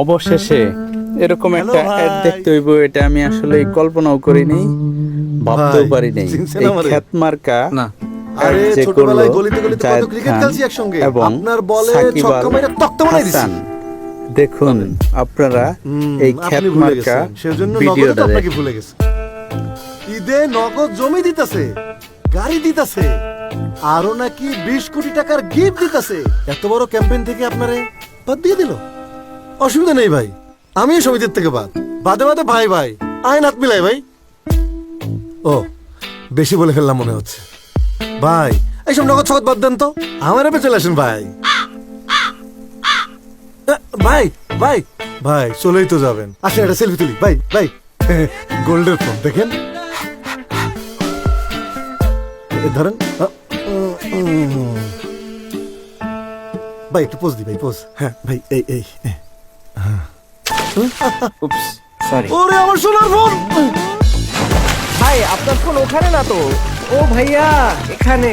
অবশেষে এরকম একটা অ্যাড দেখতে হইব এটা আমি আসলে কল্পনাও করিনি ভাবতেও পারি নাই এই? খ্যাত মার্কা না। আরে ছোটবেলায় গলিতে গলিতে কত ক্রিকেট খেলছি একসঙ্গে। আপনার বলে ছক্কা তক্তা বানাই দিছি। দেখুন আপনারা এই খ্যাত মার্কা সেজন্য নগদ আপনাকে ভুলে গেছে। ঈদে নগদ জমি দিতেছে গাড়ি দিতেছে আরও নাকি বিশ কোটি টাকার গিফট দিতেছে। এত বড় ক্যাম্পেইন থেকে আপনারে বাদ দিয়ে দিল। অসুবিধা নেই ভাই। আমি সমিতির থেকে বাদ। বাদে বাদে ভাই ভাই। আইন হাত মিলাই, ভাই। ও, বেশি বলে ফেললাম মনে হচ্ছে। ভাই, এইসব নগদ সগদ বাদ দেন তো। আমার এপে চলে আসেন, ভাই। ভাই ভাই। ভাই, চলেই তো যাবেন। আসেন, একটা সেলফি তুলি। ভাই ভাই। গোল্ডের ফোন, দেখেন। ধরেন ভাই, একটু পোজ দি, ভাই পোজ হ্যাঁ ভাই এই এই। উপস সরি ওরে আমার সোনার ফোন! ভাই আপনার ফোন ওখানে না তো? ও ভাইয়া এখানে।